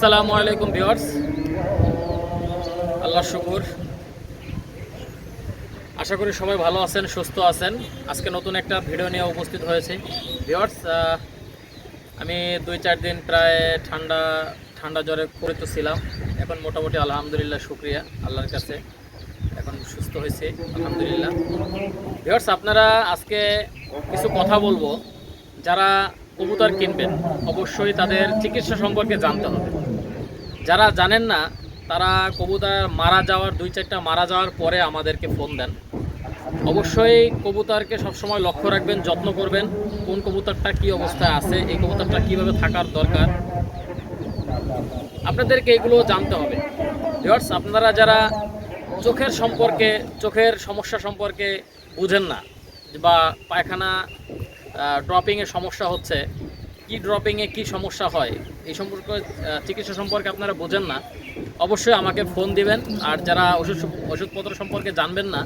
আসসালামু আলাইকুম ভিউয়ার্স। আল্লাহ শুকুর। আশা করি সবাই ভালো আছেন, সুস্থ আছেন। আজকে নতুন একটা ভিডিও নিয়ে উপস্থিত হয়েছে। ভিউয়ার্স আমি দুই চার দিন প্রায় ঠান্ডা ঠান্ডা জ্বরে পরিত ছিলাম। এখন মোটামুটি আলহামদুলিল্লাহ শুক্রিয়া আল্লাহর কাছে। এখন সুস্থ হয়েছে, আলহামদুলিল্লাহ। ভিউয়ার্স, আপনারা আজকে কিছু কথা বলব। যারা কবুতর কিনবেন, অবশ্যই তাদের চিকিৎসা সম্পর্কে জানতে হবে। যারা জানেন না, তারা কবুতর মারা যাওয়ার, দুই চারটা মারা যাওয়ার পরে আমাদেরকে ফোন দেন। অবশ্যই কবুতরকে সবসময় লক্ষ্য রাখবেন, যত্ন করবেন, কোন কবুতরটা কী অবস্থায় আছে, এই কবুতরটা কীভাবে থাকার দরকার। আপনাদেরকে এগুলো জানতে হবে। ভিউয়ার্স আপনারা যারা চোখের সম্পর্কে, চোখের সমস্যা সম্পর্কে বুঝেন না, বা পায়খানা ড্রপিংয়ের সমস্যা হচ্ছে কি ড্রপিংয়ে কি সমস্যা হয়, এই সম্পর্কে চিকিৎসা সম্পর্কে আপনারা বোঝেন না। অবশ্যই আমাকে ফোন দিবেন, আর যারা ওষুধ ওষুধপত্র সম্পর্কে জানবেন না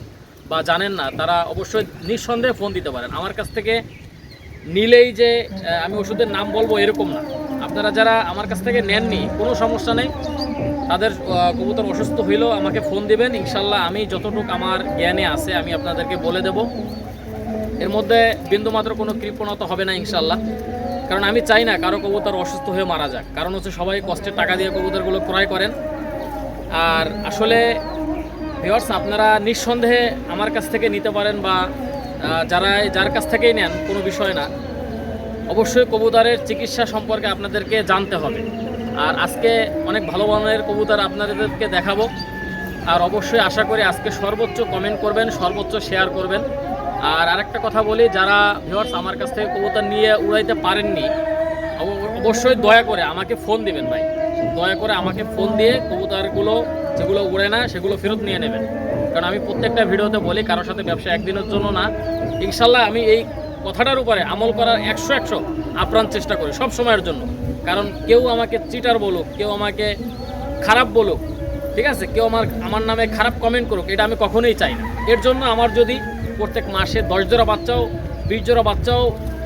বা জানেন না, তারা অবশ্যই নিঃসন্দেহে ফোন দিতে পারেন। আমার কাছ থেকে নিলেই যে আমি ওষুধের নাম বলব এরকম না। আপনারা যারা আমার কাছ থেকে নেননি, কোনো সমস্যা নেই। তাদের কবুতর অসুস্থ হইলেও আমাকে ফোন দিবেন। ইনশাল্লাহ আমি যতটুকু আমার জ্ঞানে আছে, আমি আপনাদেরকে বলে দেব। এর মধ্যে বিন্দুমাত্র কোনো কৃপণতা হবে না, ইনশাল্লাহ। কারণ আমি চাই না কারও কবুতর অসুস্থ হয়ে মারা যাক। কারণ হচ্ছে সবাই কষ্টের টাকা দিয়ে কবুতরগুলো ক্রয় করেন। আর আসলে ভিওর্স আপনারা নিঃসন্দেহে আমার কাছ থেকে নিতে পারেন বা যারা, যার কাছ থেকেই নেন, কোনো বিষয় না। অবশ্যই কবুতরের চিকিৎসা সম্পর্কে আপনাদেরকে জানতে হবে। আর আজকে অনেক ভালো মানের কবুতর আপনাদেরকে দেখাবো। আর অবশ্যই আশা করি আজকে সর্বোচ্চ কমেন্ট করবেন, সর্বোচ্চ শেয়ার করবেন। আর আরেকটা কথা বলি, যারা ভিউয়ার্স আমার কাছ থেকে কবুতর নিয়ে উড়াইতে পারেননি, অব- অবশ্যই দয়া করে আমাকে ফোন দিবেন ভাই। দয়া করে আমাকে ফোন দিয়ে কবুতরগুলো যেগুলো উড়ে না, সেগুলো ফেরত নিয়ে নেবেন। কারণ আমি প্রত্যেকটা ভিডিওতে বলি, কারোর সাথে ব্যবসা একদিনের জন্য না। ইনশাল্লাহ আমি এই কথাটার উপরে আমল করার একশো একশো আপ্রাণ চেষ্টা করি সব সময়ের জন্য। কারণ কেউ আমাকে চিটার বলুক, কেউ আমাকে খারাপ বলুক, ঠিক আছে? কেউ আমার আমার নামে খারাপ কমেন্ট করুক, এটা আমি কখনোই চাই না। এর জন্য আমার যদি প্রত্যেক মাসে দশ জোড়া বাচ্চাও বিশ জোড়া বাচ্চাও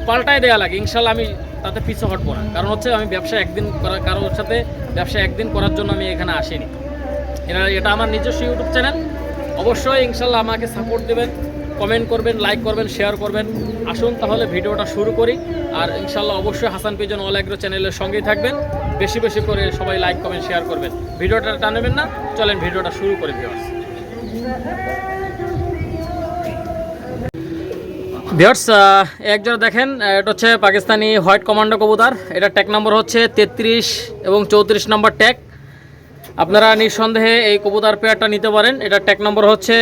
পাল্টায় দেওয়া লাগে। ইনশাল্লাহ আমি তাতে পিছু হটবো না। কারণ হচ্ছে আমি ব্যবসা একদিন করা কারোর সাথে ব্যবসা একদিন করার জন্য আমি এখানে আসিনি। এটা এটা আমার নিজস্ব ইউটিউব চ্যানেল। অবশ্যই ইনশাল্লাহ আমাকে সাপোর্ট দেবেন কমেন্ট করবেন লাইক করবেন শেয়ার করবেন। আসুন তাহলে ভিডিওটা শুরু করি। আর ইনশাল্লাহ অবশ্যই হাসান পিজন অল অ্যাগ্রো চ্যানেলের সঙ্গেই থাকবেন। বেশি বেশি করে সবাই লাইক কমেন্ট শেয়ার করবেন। ভিডিওটা টানবেন না। চলেন ভিডিওটা শুরু করে ভিউয়ার্স ভিউয়ার্স এক জোড়া দেখেন এটা হচ্ছে পাকিস্তানি হোয়াইট কমান্ডো কবুতর। এটা ট্যাগ নম্বর হচ্ছে তেত্রিশ এবং চৌত্রিশ নম্বর ট্যাগ আপনারা নিঃসন্দেহে এই কবুতর পেয়ারটা নিতে পারেন। এটা ট্যাগ নম্বর হচ্ছে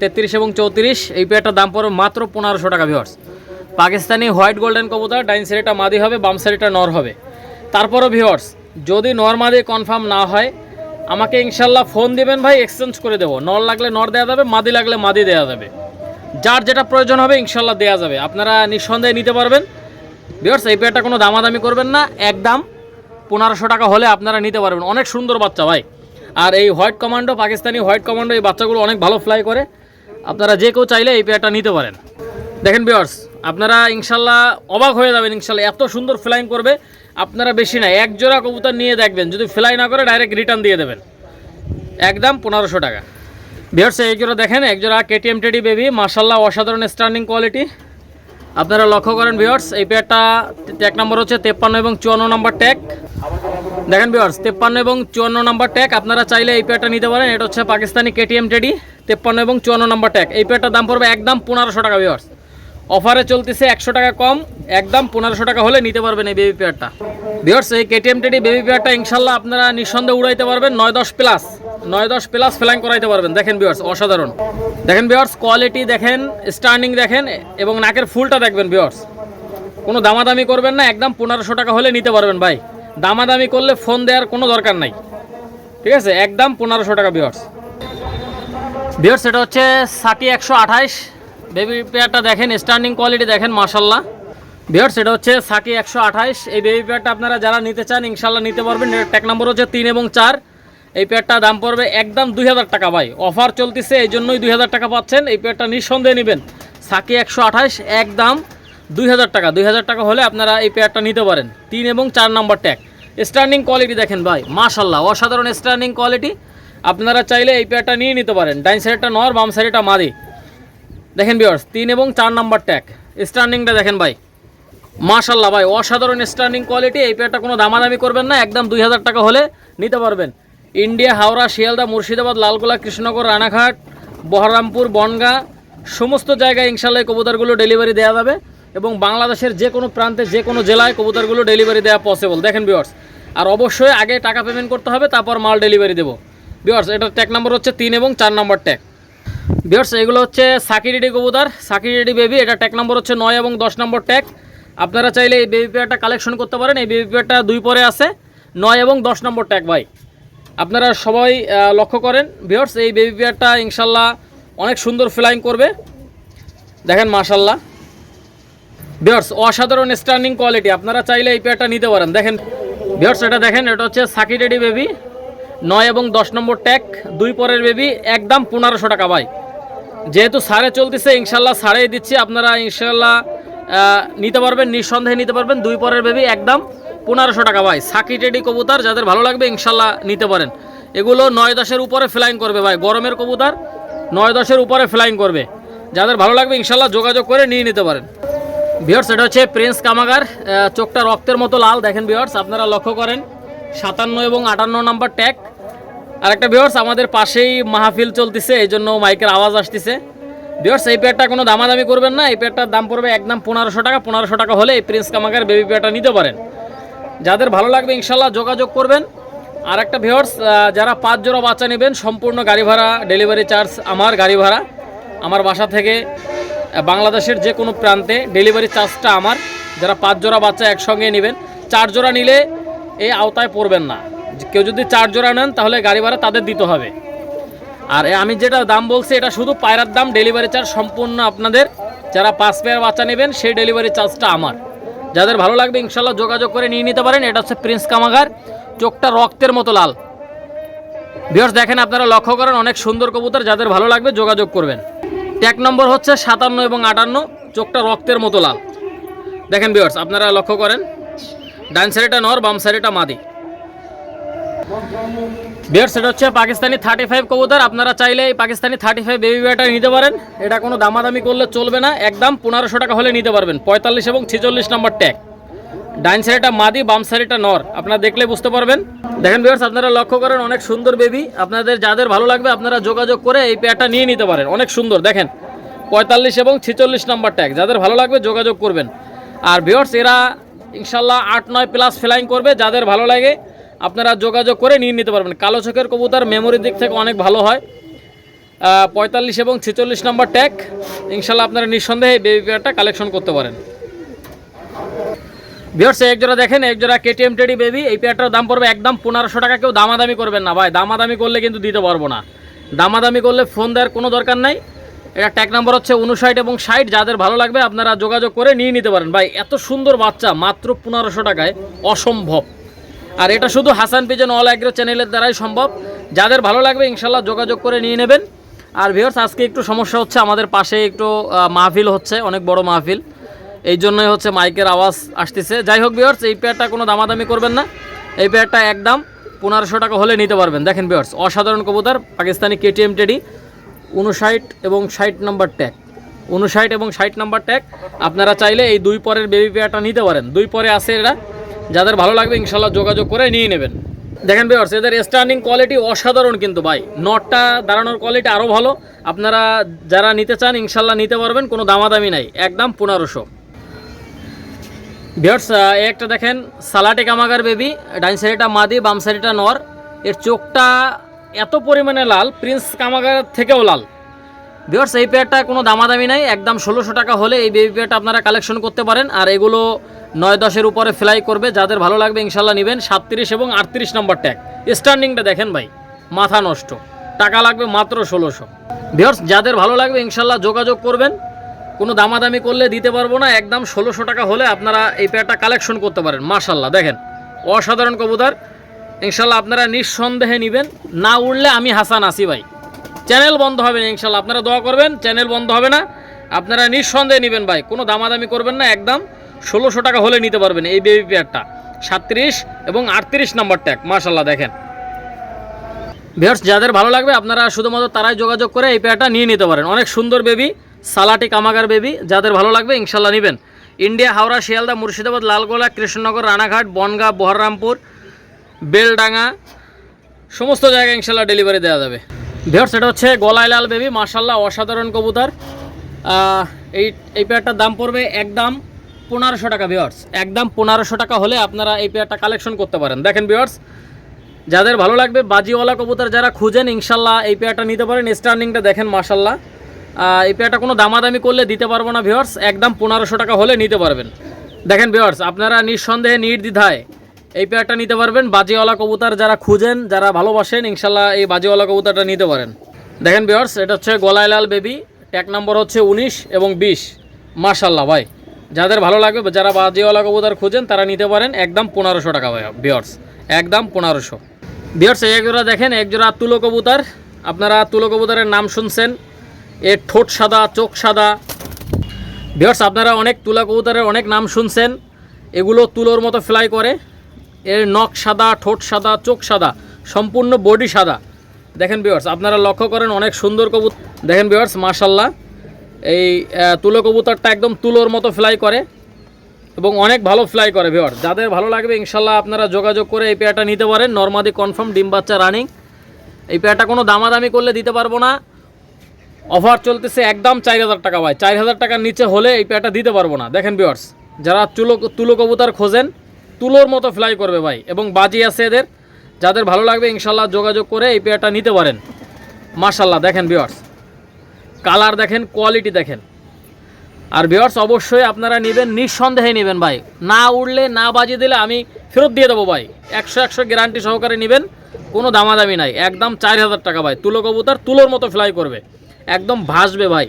তেত্রিশ এবং চৌত্রিশ। এই পেয়ারটার দাম পড়বে মাত্র পনেরোশো টাকা ভিওর্স পাকিস্তানি হোয়াইট গোল্ডেন কবুতর, ডাইন সাইডটা মাদি হবে, বাম সাইডটা নর হবে। তারপরও ভিওর্স যদি নর মাদি কনফার্ম না হয়, আমাকে ইনশাল্লাহ ফোন দিবেন ভাই এক্সচেঞ্জ করে দেবো। নর লাগলে নর দেওয়া যাবে, মাদি লাগলে মাদি দেওয়া যাবে। যার যেটা প্রয়োজন হবে ইনশাল্লাহ দেওয়া যাবে। আপনারা নিঃসন্দেহে নিতে পারবেন। ভিউয়ার্স, এই পেয়ারটা কোনো দামাদামি করবেন না। একদম পনেরোশো টাকা হলে আপনারা নিতে পারবেন। অনেক সুন্দর বাচ্চা ভাই। আর এই white commando, Pakistani white commando, এই বাচ্চাগুলো অনেক ভালো ফ্লাই করে। আপনারা যে কেউ চাইলে এই পেয়ারটা নিতে পারেন। দেখেন ভিউয়ার্স, আপনারা ইনশাল্লাহ অবাক হয়ে যাবেন ইনশাল্লাহ। এত সুন্দর ফ্লাইং করবে। আপনারা বেশি না এক জোড়া কবুতর নিয়ে দেখবেন। যদি ফ্লাই না করে ডাইরেক্ট রিটার্ন দিয়ে দেবেন। একদম পনেরোশো টাকা। ভিউয়ার্স এই জোড়া দেখেন, এক জোড়া কেটিএম টেডি বেবি মার্শাল্লাহ অসাধারণ স্টার্নিং কোয়ালিটি আপনারা লক্ষ্য করেন বিহার্স এই পেয়ারটা ট্যাগ নাম্বার হচ্ছে তেপ্পান্ন এবং চুয়ান্ন নম্বর ট্যাক দেখেন বিহার্স তেপ্পান্ন এবং চুয়ান্ন নাম্বার ট্যাক আপনারা চাইলে এই পেয়ারটা নিতে পারেন। এটা হচ্ছে পাকিস্তানি কেটিএম টেডি তেপ্পান্ন এবং চুয়ান্ন নম্বর ট্যাক এই পেয়ারটার দাম পড়বে একদম পনেরোশো টাকা ভিউয়ার্স অফারে চলতেছে একশো টাকা কম, একদম পনেরোশো টাকা হলে নিতে পারবেন এই বেবি পেয়ারটা ভিউয়ার্স এই কেটিএম টেডি বেবি পেয়ারটা ইনশাল্লাহ আপনারা নিঃসন্দেহে উড়াইতে পারবেন, নয় দশ প্লাস নয় দশ প্লাস ফ্লাইং করাইতে পারবেন। দেখেন ভিউয়ার্স অসাধারণ। দেখেন ভিউয়ার্স কোয়ালিটি দেখেন স্টার্নিং দেখেন, এবং নাকের ফুলটা দেখবেন ভিউয়ার্স কোনো দামাদামি করবেন না, একদম পনেরোশো টাকা হলে নিতে পারবেন ভাই। দামাদামি করলে ফোন দেওয়ার কোনো দরকার নাই। ঠিক আছে? একদম পনেরোশো টাকা বিয়ার্স বিয়ার্স এটা হচ্ছে ষাটি, একশো আঠাইশ বেবি পেয়ারটা দেখেন স্ট্যান্ডিং কোয়ালিটি দেখেন মার্শাল্লাহ বিয়ার্স এটা হচ্ছে সাকি একশো এই বেবি পেয়ারটা আপনারা যারা নিতে চান ইনশাল্লাহ নিতে পারবেন। ট্যাগ নম্বর হচ্ছে তিন এবং চার। এই পেয়ারটা দাম পড়বে একদম দুই হাজার টাকা ভাই। অফার চলতেছে, এই জন্যই দুই হাজার টাকা পাচ্ছেন। এই পেয়ারটা নিঃসন্দেহে নেবেন। সাকি একশো আঠাইশ একদম দুই হাজার টাকা। দুই হাজার টাকা হলে আপনারা এই পেয়ারটা নিতে পারেন। তিন এবং চার নম্বর ট্যাগ স্ট্যান্ডিং কোয়ালিটি দেখেন ভাই মাশাল্লাহ অসাধারণ স্ট্যান্ডিং কোয়ালিটি আপনারা চাইলে এই পেয়ারটা নিয়ে নিতে পারেন। ডাইন সাইডটা নর, বাম সাইডটা মাদি। দেখেন বিয়ার্স তিন এবং চার নাম্বার ট্যাগ স্ট্যান্ডিংটা দেখেন ভাই। মাশাল্লাহ ভাই, অসাধারণ স্ট্যান্ডিং কোয়ালিটি এই পেয়ারটা কোনো দামাদামি করবেন না, একদম দুই হাজার টাকা হলে নিতে পারবেন। ইন্ডিয়া, হাওড়া, শিয়ালদা, মুর্শিদাবাদ, লালগোলা, কৃষ্ণনগর, রানাঘাট, বহরমপুর, বনগাঁ, সমস্ত জায়গায় ইনশাল্লাহ কবুতরগুলো ডেলিভারি দেওয়া যাবে এবং বাংলাদেশের যে কোনো প্রান্তে, যে কোনো জেলায় কবুতরগুলো ডেলিভারি দেওয়া পসিবল দেখেন বিয়ার্স আর অবশ্যই আগে টাকা পেমেন্ট করতে হবে, তারপর মাল ডেলিভারি দেবো। বিয়ার্স এটার ট্যাগ নাম্বার হচ্ছে তিন এবং চার নাম্বার ট্যাগ বিয়ার্স এগুলো হচ্ছে সাকি সাকিরেডি কবুতর। সাকিরেডি বেবি এটা ট্যাগ নম্বর হচ্ছে নয় এবং দশ নম্বর ট্যাগ আপনারা চাইলে এই বেবি পেয়ারটা কালেকশন করতে পারেন। এই বেবি পেয়ারটা দুই পরে আছে, নয় এবং দশ নম্বর ট্যাগ ভাই। আপনারা সবাই লক্ষ্য করেন। বিয়ার্স এই বেবি পেয়ারটা ইনশাল্লাহ অনেক সুন্দর ফ্লাইং করবে। দেখেন, মাশাল্লাহ। বিয়ার্স অসাধারণ স্ট্যান্ডিং কোয়ালিটি আপনারা চাইলে এই পেয়ারটা নিতে পারেন। দেখেন বিয়ার্স এটা দেখেন, এটা হচ্ছে সাকি সাকিরেডি বেবি নয় এবং দশ নম্বর ট্যাগ, দুই পরের বেবি একদম পনেরোশো টাকা ভাই। যেহেতু সাড়ে চলতেছে, ইনশাল্লাহ সাড়েই দিচ্ছি, আপনারা ইনশাল্লাহ নিতে পারবেন, নিঃসন্দেহে নিতে পারবেন, দুই পরের বেবি একদম পনেরোশো টাকা ভাই। সাকি টেডি কবুতর, যাদের ভালো লাগবে, ইনশাল্লাহ নিতে পারেন। এগুলো নয় দশের উপরে ফ্লাইং করবে ভাই, গরমের কবুতর, নয় দশের উপরে ফ্লাইং করবে। যাদের ভালো লাগবে, ইনশাল্লাহ যোগাযোগ করে নিয়ে নিতে পারেন। বিয়ার্স এটা হচ্ছে প্রিন্স কামাগার চোখটা রক্তের মতো লাল, দেখেন বিয়ার্স আপনারা লক্ষ্য করেন। সাতান্ন এবং আটান্ন নাম্বার ট্যাগ আর একটা বিয়ার্স আমাদের পাশেই মাহফিল চলতেছে, এই জন্য মাইকের আওয়াজ আসতেছে। বিয়ার্স এই পেয়ারটা কোনো দামাদামি করবেন না, এই পেয়ারটার দাম পড়বে একদম পনেরোশো টাকা পনেরোশো টাকা হলে এই প্রিন্স কামাগার বেবি পেয়ারটা নিতে পারেন। যাদের ভালো লাগবে, ইনশাল্লাহ যোগাযোগ করবেন। আর একটা ভিওর্স যারা পাঁচ জোড়া বাচ্চা নেবেন, সম্পূর্ণ গাড়ি ভাড়া ডেলিভারি চার্জ আমার গাড়ি ভাড়া। আমার বাসা থেকে বাংলাদেশের যে কোনো প্রান্তে ডেলিভারি চার্জটা আমার। যারা পাঁচ জোড়া বাচ্চা একসঙ্গে নেবেন, চার জোড়া নিলে এই আওতায় পড়বেন না। কেউ যদি চার জোড়া নেন, তাহলে গাড়ি ভাড়া তাদের দিতে হবে। আর আমি যেটা দাম বলছি, এটা শুধু পায়রার দাম ডেলিভারি চার্জ সম্পূর্ণ আপনাদের। যারা পাঁচ পেয়ার বাচ্চা নেবেন, সেই ডেলিভারি চার্জটা আমার। যাদের ভালো লাগবে, ইনশাল্লাহ যোগাযোগ করে নিয়ে নিতে পারেন। এটা হচ্ছে প্রিন্স কামাগার চোখটা রক্তের মতো লাল। ভিউয়ার্স দেখেন আপনারা লক্ষ্য করেন, অনেক সুন্দর কবুতর। যাদের ভালো লাগবে, যোগাযোগ করবেন। ট্যাগ নম্বর হচ্ছে সাতান্ন এবং আটান্ন, চোখটা রক্তের মতো লাল। দেখেন ভিউয়ার্স আপনারা লক্ষ্য করেন। ডান সাইডটা নর, বাম সাইডটা মাদি। বিয়ার সেটা হচ্ছে পাকিস্তানি থার্টি ফাইভ কবুতর। আপনারা চাইলে এই পাকিস্তানি থার্টি ফাইভ বেবি বিয়ারটা নিতে পারেন। এটা কোনো দামাদামি করলে চলবে না। একদম পনেরোশো টাকা হলে নিতে পারবেন। পঁয়তাল্লিশ এবং ছেচল্লিশ নম্বর ট্যাগ ডাইন সাইডটা মাদি, বাম সাইডটা নর। আপনারা দেখলে বুঝতে পারবেন। দেখেন বিয়ার্স আপনারা লক্ষ্য করেন, অনেক সুন্দর বেবি আপনাদের যাদের ভালো লাগবে, আপনারা যোগাযোগ করে এই পেয়ারটা নিয়ে নিতে পারেন। অনেক সুন্দর। দেখেন, পঁয়তাল্লিশ এবং ছেচল্লিশ নম্বর ট্যাগ যাদের ভালো লাগবে, যোগাযোগ করবেন। আর ভিওর্স এরা ইনশাল্লাহ আট নয় প্লাস ফ্লাইং করবে, যাদের ভালো লাগে, আপনারা যোগাযোগ করে নিয়ে নিতে পারবেন। কালো চোখের কবুতর মেমোরির দিক থেকে অনেক ভালো হয়। পঁয়তাল্লিশ এবং ছেচল্লিশ নম্বর ট্যাগ ইনশাল্লাহ আপনারা নিঃসন্দেহে বেবি পেয়ারটা কালেকশন করতে পারেন। ভিওর্স এক জোড়া দেখেন এক জোড়া কেটিএম টেডি বেবি এই পেয়ারটার দাম পড়বে একদম পনেরোশো টাকা। কেউ দামাদামি করবেন না, ভাই। দামাদামি করলে কিন্তু দিতে পারব না। দামাদামি করলে ফোন দেওয়ার কোনো দরকার নাই। এটা ট্যাগ নাম্বার হচ্ছে উনষাট এবং ষাট। যাদের ভালো লাগবে, আপনারা যোগাযোগ করে নিয়ে নিতে পারেন। ভাই, এত সুন্দর বাচ্চা, মাত্র পনেরোশো টাকায়, অসম্ভব। আর এটা শুধু হাসান পিজন অল অ্যাগ্রো চ্যানেলের দ্বারাই সম্ভব। যাদের ভালো লাগবে, ইনশাল্লাহ যোগাযোগ করে নিয়ে নেবেন। আর ভিওর্স আজকে একটু সমস্যা হচ্ছে, আমাদের পাশে একটু মাহফিল হচ্ছে, অনেক বড় মাহফিল। এই জন্যই হচ্ছে মাইকের আওয়াজ আসতেছে। যাই হোক ভিওর্স এই পেয়ারটা কোনো দামাদামি করবেন না। এই পেয়ারটা একদম পনেরোশো টাকা হলে নিতে পারবেন। দেখেন ভিওর্স অসাধারণ কবুতর, পাকিস্তানি কেটিএম টেডি উনষাট এবং ষাট নাম্বার ট্যাগ। উনষাট এবং ষাট নাম্বার ট্যাগ, আপনারা চাইলে এই দুই পরের বেবি পেয়ারটা নিতে পারেন। দুই পরে আছে এরা, যাদের ভালো লাগবে ইনশাল্লাহ যোগাযোগ করে নিয়ে নেবেন। দেখেন ভিওর্স এদের স্ট্যান্ডিং কোয়ালিটি অসাধারণ কিন্তু ভাই। নটটা দাঁড়ানোর কোয়ালিটি আরও ভালো। আপনারা যারা নিতে চান ইনশাল্লাহ নিতে পারবেন, কোনো দামাদামি নাই। একদম পনেরোশো। ভিওর্স একটা দেখেন, সালাটে কামাগার বেবি ডাইন সাইডটা মাদি, বাম সাইডটা নর। এর চোখটা এত পরিমাণে লাল প্রিন্স কামাগার থেকেও লাল। ভিওর্স এই পেয়ারটা কোনো দামাদামি নাই, একদম ষোলোশো টাকা হলে এই বেবি পেয়ারটা আপনারা কালেকশন করতে পারেন, আর এগুলো নয় দশের উপরে ফ্লাই করবে, যাদের ভালো লাগবে ইনশাল্লাহ নেবেন, সাতত্রিশ এবং আটত্রিশ নম্বর ট্যাগ স্ট্যান্ডিংটা দেখেন ভাই, মাথা নষ্ট। টাকা লাগবে মাত্র ষোলোশো। ভিওর্স যাদের ভালো লাগবে ইনশাল্লাহ যোগাযোগ করবেন, কোনো দামাদামি করলে দিতে পারব না, একদম ষোলোশো টাকা হলে আপনারা এই পেয়ারটা কালেকশন করতে পারেন মাশাল্লাহ দেখেন, অসাধারণ কবুতর ইনশাল্লাহ আপনারা নিঃসন্দেহে নেবেন। না উঠলে আমি হাসান আসি ভাই। চ্যানেল বন্ধ হবে না ইনশাল্লাহ, আপনারা দোয়া করবেন, চ্যানেল বন্ধ হবে না। আপনারা নিঃসন্দেহে নেবেন ভাই, কোনো দামাদামি করবেন না, একদম ষোলোশো টাকা হলে নিতে পারবেন এই বেবি পেয়ারটা সাতত্রিশ এবং আটত্রিশ নাম্বার ট্যাগ মাশাল্লাহ দেখেন। ভিউয়ার্স যাদের ভালো লাগবে, আপনারা শুধুমাত্র তারাই যোগাযোগ করে এই পেয়ারটা নিয়ে নিতে পারেন। অনেক সুন্দর বেবি সালাটি কামাগার বেবি যাদের ভালো লাগবে ইনশাল্লাহ নেবেন। ইন্ডিয়া, হাওড়া, শিয়ালদা, মুর্শিদাবাদ, লালগোলা, কৃষ্ণনগর, রানাঘাট, বনগাঁ বহররামপুর বেলডাঙ্গা, সমস্ত জায়গায় ইনশাল্লাহ ডেলিভারি দেওয়া যাবে। ভিউয়ার্স এটা হচ্ছে গলায় লাল বেবি মার্শাল্লাহ অসাধারণ কবুতর। এই এই পেয়ারটার দাম পড়বে একদম পনেরোশো টাকা ভিউয়ার্স একদম পনেরোশো টাকা হলে আপনারা এই পেয়ারটা কালেকশন করতে পারেন। দেখেন ভিউয়ার্স যাদের ভালো লাগবে, বাজিওয়ালা কবুতর যারা খুঁজেন ইনশাল্লাহ এই পেয়ারটা নিতে পারেন। স্টার্নিংটা দেখেন মার্শাল্লাহ এই পেয়ারটা কোনো দামাদামি করলে দিতে পারব না ভিউয়ার্স একদম পনেরোশো টাকা হলে নিতে পারবেন। দেখেন ভিউয়ার্স আপনারা নিঃসন্দেহে নির্দ্বিধায় এই পেয়ারটা নিতে পারবেন বাজিওয়ালা কবুতর যারা খুঁজেন, যারা ভালোবাসেন, ইনশাল্লাহ এই বাজিওয়ালা কবুতরটা নিতে পারেন। দেখেন ভিউয়ার্স এটা হচ্ছে গলায় লাল বেবি ট্যাগ নম্বর হচ্ছে উনিশ এবং বিশ। মার্শাল্লাহ ভাই, যাদের ভালো লাগবে, যারা বাজিওয়ালা কবুতর খুঁজেন, তারা নিতে পারেন একদম পনেরোশো টাকা ভাই ভিউয়ার্স একদম পনেরোশো। ভিউয়ার্স এই একজোড়া দেখেন একজোড়া তুলো কবুতর। আপনারা তুলো কবুতরের নাম শুনছেন এর ঠোঁট সাদা, চোখ সাদা। ভিউয়ার্স আপনারা অনেক তুলা কবুতরের অনেক নাম শুনছেন, এগুলো তুলোর মতো ফ্লাই করে। এর নখ সাদা, ঠোঁট সাদা, চোখ সাদা, সম্পূর্ণ বডি সাদা। দেখেন ভিউয়ার্স আপনারা লক্ষ্য করেন অনেক সুন্দর কবুতর দেখেন ভিউয়ার্স মাশাল্লাহ এই তুলো কবুতরটা একদম তুলোর মতো ফ্লাই করে এবং অনেক ভালো ফ্লাই করে ভিওর যাদের ভালো লাগবে ইনশাল্লাহ আপনারা যোগাযোগ করে এই পেয়ারটা নিতে পারেন। নর্মাদি কনফার্ম ডিম বাচ্চা রানিং এই পেয়ারটা কোনো দামাদামি করলে দিতে পারব না। অফার চলতেছে একদম চার হাজার টাকা ভাই। চার হাজার টাকার নিচে হলে এই পেয়ারটা দিতে পারব না। দেখেন ভিওর্স যারা তুলো তুলো কবুতর খোঁজেন তুলোর মতো ফ্লাই করবে ভাই। এবং বাজি আছে এদের। যাদের ভালো লাগবে, ইনশাল্লাহ যোগাযোগ করে এই পেয়ারটা নিতে পারেন। মার্শাল্লাহ দেখেন ভিওর্স কালার দেখেন কোয়ালিটি দেখেন। আর ভিওর্স অবশ্যই আপনারা নেবেন, নিঃসন্দেহে নেবেন ভাই। না উড়লে, না বাজি দিলে আমি ফেরত দিয়ে দেবো ভাই। একশো একশো গ্যারান্টি সহকারে নেবেন, কোনো দামাদামি নাই। একদম চার হাজার টাকা ভাই। তুলো কবুতর তুলোর মতো ফ্লাই করবে। একদম ভাসবে ভাই।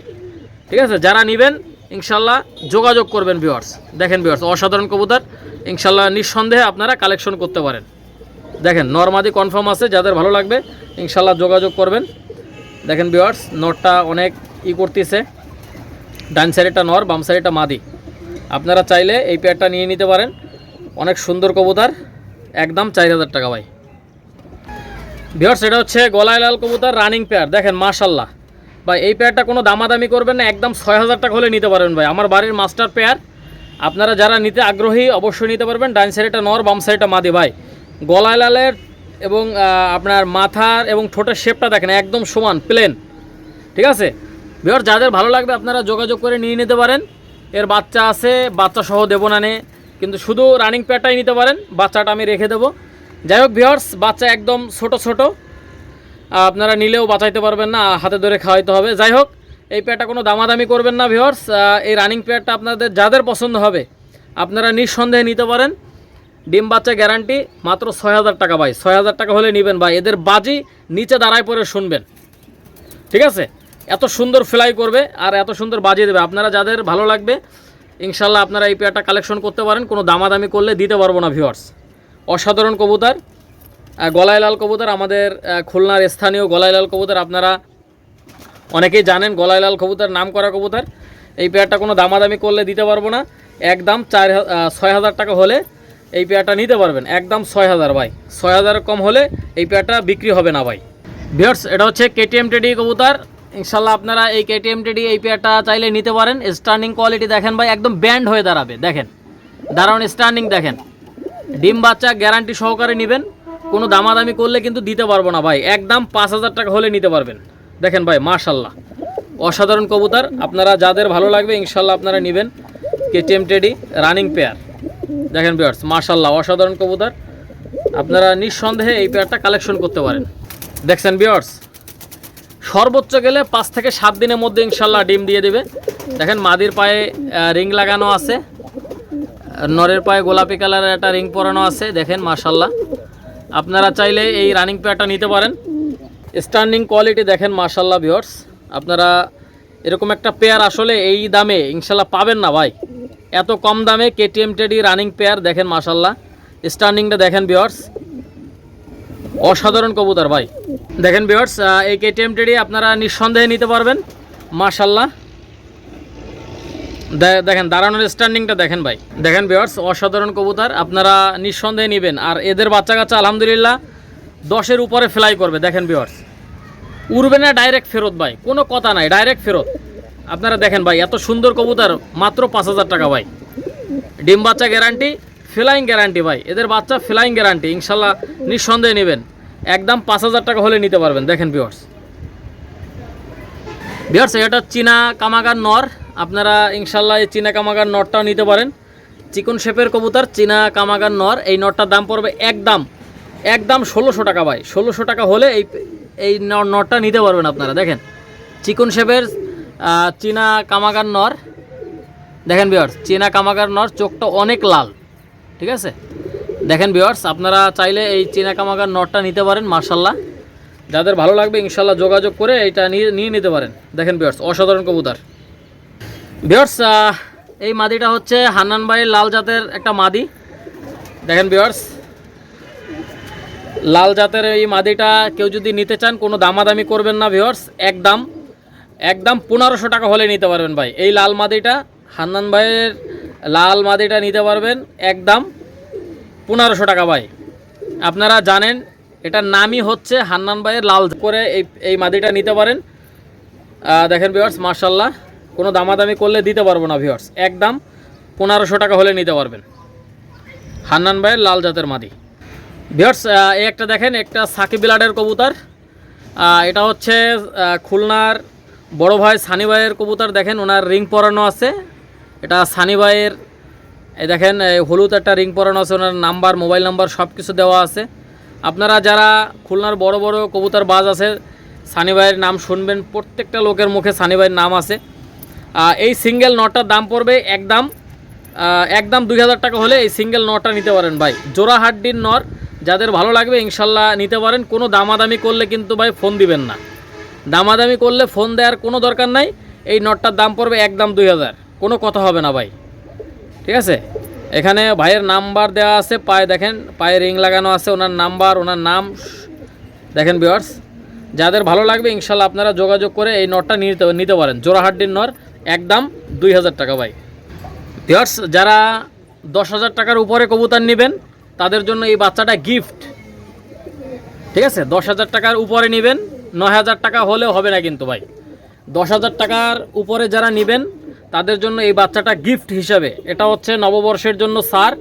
ঠিক আছে? যারা নেবেন ইনশাল্লাহ যোগাযোগ করবেন ভিওর্স দেখেন ভিওর্স অসাধারণ কবুতর। ইনশাল্লাহ নিঃসন্দেহে আপনারা কালেকশন করতে পারেন। দেখেন, নর্মাদি কনফার্ম আছে, যাদের ভালো লাগবে, ইনশাল্লাহ যোগাযোগ করবেন। দেখেন ভিওর্স নটটা অনেক ই করতেছে। ডান সাইডেটা নর, বাম সাইডেটা মাদি। আপনারা চাইলে এই পেয়ারটা নিয়ে নিতে পারেন। অনেক সুন্দর কবুতর, একদম চার হাজার টাকা ভাই। ভিওর্স এটা হচ্ছে গলায় লাল কবুতর রানিং পেয়ার দেখেন, মাশাল্লাহ। ভাই, এই পেয়ারটা কোনো দামাদামি করবেন না, একদম ছয় হাজার টাকা হলে নিতে পারবেন ভাই। আমার বাড়ির মাস্টার পেয়ার আপনারা যারা নিতে আগ্রহী অবশ্যই নিতে পারবেন। ডান সাইডেটা নর, বাম সাইডটা মাদি ভাই। গলায় লালের এবং আপনার মাথার এবং ঠোঁটের শেপটা দেখেন, একদম সমান প্লেন ঠিক আছে? বিহার যাদের ভালো লাগবে আপনারা যোগাযোগ করে নিয়ে নিতে পারেন। এর বাচ্চা আছে বাচ্চা সহ দেবো না নে। কিন্তু শুধু রানিং প্যাডটাই নিতে পারেন, বাচ্চাটা আমি রেখে দেবো। যাই হোক ভিওর্স বাচ্চা একদম ছোট ছোট। আপনারা নিলেও বাঁচাইতে পারবেন না, হাতে ধরে খাওয়াইতে হবে। যাই হোক, এই প্যাডটা কোনো দামাদামি করবেন না ভিওর্স এই রানিং প্যাডটা আপনাদের যাদের পছন্দ হবে, আপনারা নিঃসন্দেহে নিতে পারেন। ডিম বাচ্চা গ্যারান্টি মাত্র ছয় হাজার টাকা ভাই। ছয় হাজার টাকা হলে নেবেন ভাই। এদের বাজি নিচে দাঁড়ায় পরে শুনবেন। ঠিক আছে? এত সুন্দর ফ্লাই করবে আর এত সুন্দর বাজিয়ে দেবে। আপনারা যাদের ভালো লাগবে ইনশাল্লাহ আপনারা এই পেয়ারটা কালেকশন করতে পারেন। কোনো দামাদামি করলে দিতে পারব না ভিউয়ার্স অসাধারণ কবুতর। গলায় লাল কবুতর আমাদের খুলনার স্থানীয় গলায় লাল কবুতর। আপনারা অনেকেই জানেন গলায় লাল কবুতর নাম করা কবুতর। এই পেয়ারটা কোনো দামাদামি করলে দিতে পারব না। একদম চার ছয় হাজার টাকা হলে এই পেয়ারটা নিতে পারবেন। একদম ছয় হাজার ভাই। ছয় হাজার কম হলে এই পেয়ারটা বিক্রি হবে না ভাই। ভিউয়ার্স এটা হচ্ছে কেটিএম টেডি কবুতর। ইনশাল্লাহ আপনারা এই কেটিএম টেডি এই পেয়ারটা চাইলে নিতে পারেন। স্টার্নিং কোয়ালিটি দেখেন ভাই, একদম ব্যান্ড হয়ে দাঁড়াবে। দেখেন দাঁড়ান স্টার্নিং দেখেন। ডিম বাচ্চা গ্যারান্টি সহকারে নেবেন। কোনো দামাদামি করলে কিন্তু দিতে পারব না ভাই। একদম পাঁচ হাজার টাকা হলে নিতে পারবেন। দেখেন ভাই মার্শাল্লাহ অসাধারণ কবুতর। আপনারা যাদের ভালো লাগবে, ইনশাল্লাহ আপনারা নেবেন। KTM teddy running pair. দেখেন পেয়ার্স মার্শাল্লাহ অসাধারণ কবুতর। আপনারা নিঃসন্দেহে এই পেয়ারটা কালেকশন করতে পারেন। দেখছেন বিয়ার্স সর্বোচ্চ গেলে পাঁচ থেকে সাত দিনের মধ্যে ইনশাল্লাহ ডিম দিয়ে দেবে। দেখেন, মাদির পায়ে রিং লাগানো আছে। নরের পায়ে গোলাপি কালারের একটা রিং পরানো আছে। দেখেন মার্শাল্লাহ আপনারা চাইলে এই রানিং পেয়ারটা নিতে পারেন। স্ট্যান্ডিং কোয়ালিটি দেখেন মার্শাল্লাহ ভিওর্স আপনারা এরকম একটা পেয়ার আসলে এই দামে ইনশাল্লাহ পাবেন না ভাই। এত কম দামে কেটিএম টেডি রানিং পেয়ার দেখেন মার্শাল্লাহ স্ট্যান্ডিংটা দেখেন ভিওর্স অসাধারণ কবুতর ভাই। দেখেন ভিওর্স এই কেটিএম টেডি আপনারা নিঃসন্দেহে নিতে পারবেন। মার্শাল্লাহ দেখেন, দাঁড়ানোর স্ট্যান্ডিংটা দেখেন ভাই। দেখেন বিয়ার্স অসাধারণ কবুতর, আপনারা নিঃসন্দেহে নেবেন। আর এদের বাচ্চা কাচ্চা আলহামদুলিল্লাহ, দশের উপরে ফ্লাই করবে, দেখেন বিয়ার্স উড়বে না ডাইরেক্ট ফেরত ভাই, কোনো কথা নাই ডাইরেক্ট ফেরত। আপনারা দেখেন ভাই, এত সুন্দর কবুতর, মাত্র পাঁচ হাজার টাকা ভাই। ডিম বাচ্চা গ্যারান্টি ফ্লাইং গ্যারান্টি ভাই। এদের বাচ্চা ফ্লাইং গ্যারান্টি ইনশাল্লাহ নিঃসন্দেহে নেবেন। একদম পাঁচ হাজার টাকা হলে নিতে পারবেন, দেখেন বিয়ার্স বিয়ার্স এটা চীনা কামাগার নর। আপনারা ইনশাল্লাহ এই চীনা কামাগার নরটাও নিতে পারেন। চিকন শেপের কবুতর, চীনা কামাগার নর, এই নটটার দাম পড়বে একদম একদম ষোলোশো টাকা ভাই। ষোলোশো টাকা হলে এই এই ন- নরটা নিতে পারবেন আপনারা, দেখেন। চিকন শেপের চীনা কামাগার নর, দেখেন বিয়ার্স চীনা কামাগার নর, চোখটা অনেক লাল, ঠিক আছে? দেখেন বিয়ার্স আপনারা চাইলে এই চীনা কামাগার নরটা নিতে পারেন মার্শাল্লাহ যাদের ভালো লাগবে ইনশাল্লাহ যোগাযোগ করে এটা নিয়ে নিয়ে নিতে পারেন। দেখেন বিয়ার্স অসাধারণ কবুতর। বিয়ার্স এই মাদিটা হচ্ছে হান্নান ভাইয়ের লাল জাতের একটা মাদি। দেখেন বিয়ার্স লাল জাতের এই মাদিটা কেউ যদি নিতে চান, কোনো দামাদামি করবেন না ভিওর্স একদম একদম পনেরোশো টাকা হলে নিতে পারবেন ভাই। এই লাল মাদিটা, হান্নান ভাইয়ের লাল মাদিটা নিতে পারবেন একদম পনেরোশো টাকা ভাই। আপনারা জানেন, এটার নামই হচ্ছে হান্নান ভাইয়ের লাল করে এই এই মাদিটা নিতে পারেন। দেখেন ভিওর্স মার্শাল্লাহ কোনো দামাদামি করলে দিতে পারব না ভিওর্স একদম পনেরোশো টাকা হলে নিতে পারবেন। হান্নান ভাইয়ের লাল জাতের মাদি। ভিওর্স একটা দেখেন, একটা সাকিব বিলাডের কবুতর। এটা হচ্ছে খুলনার বড় ভাই সানি ভাইয়ের কবুতর। দেখেন, ওনার রিং পরানো আছে। এটা সানি ভাইয়ের, এই দেখেন হলুদ একটা রিং পরানো আছে, ওনার নাম্বার, মোবাইল নাম্বার সব কিছু দেওয়া আছে। আপনারা যারা খুলনার বড় বড় কবুতর বাজ আছে, সানি ভাইয়ের নাম শুনবেন। প্রত্যেকটা লোকের মুখে সানি ভাইয়ের নাম আছে। এই সিঙ্গেল নটটার দাম পড়বে একদম একদম দুই হাজার টাকা হলে এই সিঙ্গেল নটটা নিতে পারেন ভাই। জোড়া হাড্ডির নর, যাদের ভালো লাগবে ইনশাল্লাহ নিতে পারেন। কোনো দামাদামি করলে কিন্তু ভাই ফোন দিবেন না। দামাদামি করলে ফোন দেওয়ার কোনো দরকার নাই। এই নটটার দাম পড়বে একদম দুই হাজার। কোনো কথা হবে না ভাই। ঠিক আছে? এখানে ভাইয়ের নাম্বার দেওয়া আছে, পায়ে দেখেন, পায়ে রিং লাগানো আছে ওনার নাম্বার, ওনার নাম। দেখেন বিয়ার্স যাদের ভালো লাগবে ইনশাল্লাহ আপনারা যোগাযোগ করে এই নটটা নিতে নিতে পারেন। জোড়াহাড্ডির নর একদম দুই হাজার টাকা ভাই। বিয়ার্স যারা দশ হাজার টাকার উপরে কবুতর নেবেন, তাদের জন্য এই বাচ্চাটা গিফট ঠিক আছে? দশ হাজার টাকার উপরে নেবেন, নয় হাজার টাকা হলেও হবে না কিন্তু ভাই। দশ হাজার টাকার উপরে যারা নেবেন, তাদের জন্য এই বাচ্চাটা গিফট হিসাবে। এটা হচ্ছে নববর্ষের জন্য সার।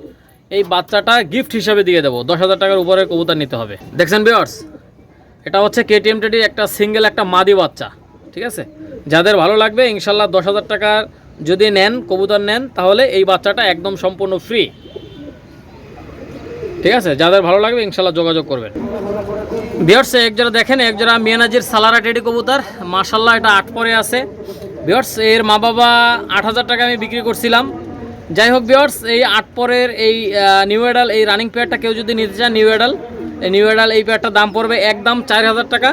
এই বাচ্চাটা গিফট হিসাবে দিয়ে দেবো। দশ হাজার টাকার উপরে কবুতর নিতে হবে। দেখছেন বিয়ার্স এটা হচ্ছে কেটিএম টেডির একটা সিঙ্গেল একটা মাদি বাচ্চা। ঠিক আছে? যাদের ভালো লাগবে, ইনশাল্লাহ দশ হাজার টাকার যদি নেন, কবুতর নেন, তাহলে এই বাচ্চাটা একদম সম্পূর্ণ ফ্রি ঠিক আছে? যাদের ভালো লাগবে, ইনশাল্লাহ যোগাযোগ করবেন। বিয়ার্স এক দেখেন, এক যারা মিয়ানাজির সালারা টেডি কবুতর। মার্শাল্লাহ এটা আট পরে আছে। বিয়ার্স এর মা বাবা আট হাজার টাকা আমি বিক্রি করছিলাম। যাই হোক বিয়ার্স এই আট পরের এই নিউ এডাল এই রানিং পেয়ারটা কেউ যদি নিতে চান নিউ এডাল এই নিউ এডাল এই পেয়ারটার দাম পড়বে একদম চার হাজার টাকা।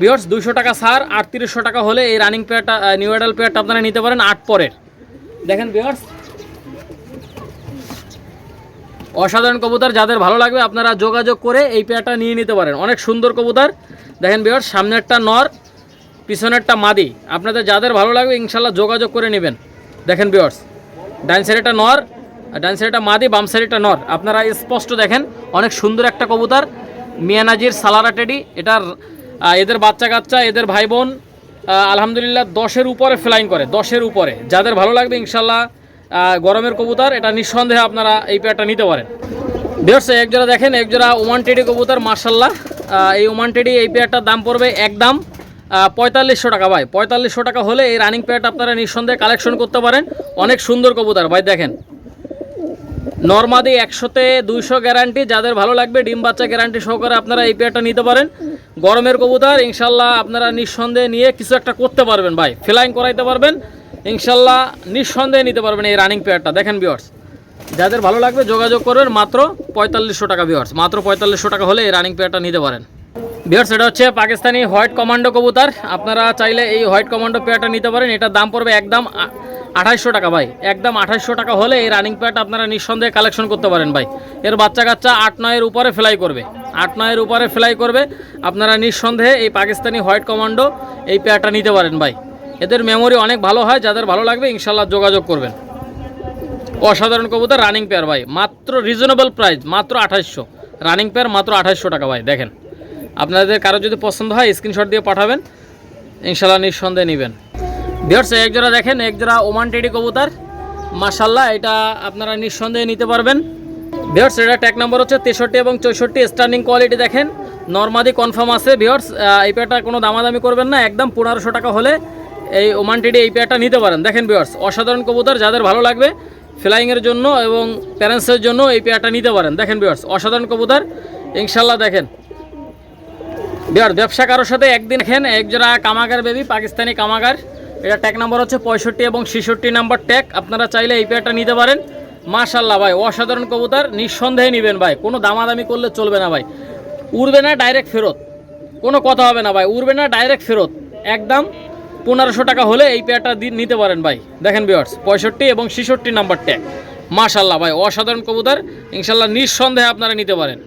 বিয়ার্স দুশো টাকা সার আটত্রিশশো টাকা হলে এই রানিং পেয়ারটা নিউ এডাল পেয়ারটা আপনারা নিতে পারেন, আট পরের। দেখেন বিয়ার্স অসাধারণ কবুতর, যাদের ভালো লাগবে আপনারা যোগাযোগ করে এই পেয়ারটা নিয়ে নিতে পারেন। অনেক সুন্দর কবুতর। দেখেন বিয়ার সামনেরটা নর, পিছনেরটা মাদি। আপনাদের যাদের ভালো লাগবে, ইনশাল্লাহ যোগাযোগ করে নেবেন। দেখেন বিয়ার্স ডান সাইডেটা নর, আর ডান সাইডেটা মাদি, বাম সাইডেটা নর। আপনারা স্পষ্ট দেখেন, অনেক সুন্দর একটা কবুতর। মিয়ানাজির সালারা টেডি, এটার এদের বাচ্চা কাচ্চা, এদের ভাই বোন আলহামদুলিল্লাহ দশের উপরে ফ্লাইং করে, দশের উপরে। যাদের ভালো লাগবে, ইনশাল্লাহ গরমের কবুতর, এটা নিঃসন্দেহে আপনারা এই পেয়ারটা নিতে পারেন। বিয়ার্স এক জোড়া দেখেন, এক জোড়া ওমান টেডি কবুতর মার্শাল্লাহ এই ওমান টেডি এই পেয়ারটার দাম পড়বে একদম পঁয়তাল্লিশশো টাকা ভাই। পঁয়তাল্লিশশো টাকা হলে এই রানিং পেয়ারটা আপনারা নিঃসন্দেহে কালেকশন করতে পারেন। অনেক সুন্দর কবুতর ভাই, দেখেন। নর্মাদি একশোতে দুইশো গ্যারান্টি যাদের ভালো লাগবে, ডিম বাচ্চা গ্যারান্টি সহকারে আপনারা এই পেয়ারটা নিতে পারেন। গরমের কবুতর, ইনশাল্লাহ আপনারা নিঃসন্দেহে নিয়ে কিছু একটা করতে পারবেন ভাই। ফ্লাইং করাইতে পারবেন, ইনশাল্লাহ নিঃসন্দেহে নিতে পারবেন এই রানিং পেয়ারটা দেখেন বিয়ার্স যাদের ভালো লাগবে যোগাযোগ করবেন, মাত্র পঁয়তাল্লিশশো টাকা বিয়ার্স মাত্র পঁয়তাল্লিশশো টাকা হলে এই রানিং পেয়ারটা নিতে পারেন। বিয়ার্স এটা হচ্ছে পাকিস্তানি হোয়াইট কমান্ডো কবুতর। আপনারা চাইলে এই হোয়াইট কমান্ডো পেয়ারটা নিতে পারেন, এটার দাম পড়বে একদম আঠাইশশো টাকা ভাই। একদম আঠাইশশো টাকা হলে এই রানিং পেয়ারটা আপনারা নিঃসন্দেহে কালেকশন করতে পারেন ভাই। এর বাচ্চা কাচ্চা আট নয়ের উপরে ফ্লাই করবে। আট নয়ের উপরে ফ্লাই করবে। আপনারা নিঃসন্দেহে এই পাকিস্তানি হোয়াইট কমান্ডো এই প্যাডটা নিতে পারেন ভাই। এদের মেমোরি অনেক ভালো হয়, যাদের ভালো লাগবে ইনশাল্লাহ যোগাযোগ করবেন। অসাধারণ কবুতর রানিং পেয়ার ভাই। মাত্র রিজনেবল প্রাইস মাত্র আঠাইশশো। রানিং পেয়ার মাত্র আঠাইশশো টাকা ভাই, দেখেন। আপনাদের কারও যদি পছন্দ হয় স্ক্রিনশট দিয়ে পাঠাবেন। ইনশাল্লাহ নিঃসন্দেহে নেবেন। বিয়ার্স এক জোড়া দেখেন, এক জোড়া ওমান টেডি কবুতর। মাশাল্লাহ এটা আপনারা নিঃসন্দেহে নিতে পারবেন। বিয়ার্স এটা ট্যাগ নাম্বার হচ্ছে তেষট্টি এবং চৌষট্টি। স্টার্নিং কোয়ালিটি দেখেন নর্মাদি কনফার্ম আছে। বিয়ার্স এই পেয়ারটা কোনো দামাদামি করবেন না, একদম পনেরোশো টাকা হলে এই ওমান টেডি এই পেয়ারটা নিতে পারেন। দেখেন বিয়ার্স অসাধারণ কবুতর, যাদের ভালো লাগবে ফ্লাইংয়ের জন্য এবং প্যারেন্টসের জন্য এই পেয়ারটা নিতে পারেন। দেখেন বিয়ার্স অসাধারণ কবুতর ইনশাল্লাহ দেখেন। বিহার ব্যবসা কারোর সাথে একদিন খেন, এক জোড়া কামাগার বেবি পাকিস্তানি কামাগার। এটা ট্যাগ নাম্বার হচ্ছে পঁয়ষট্টি এবং ছেষট্টি নাম্বার ট্যাগ আপনারা চাইলে এই পেয়ারটা নিতে পারেন। মাশাল্লাহ ভাই, অসাধারণ কবুতর, নিঃসন্দেহে নেবেন ভাই। কোনো দামাদামি করলে চলবে না ভাই। উড়বে না ডাইরেক্ট ফেরত। কোনো কথা হবে না ভাই, উড়বে না ডাইরেক্ট ফেরত। একদম পনেরোশো টাকা হলে এই পেয়ারটা নিতে পারেন ভাই। দেখেন বিয়ার্স পঁয়ষট্টি এবং ছেষট্টি নাম্বার ট্যাগ মাশাল্লাহ ভাই, অসাধারণ কবুতর। ইনশাল্লাহ নিঃসন্দেহে আপনারা নিতে পারেন।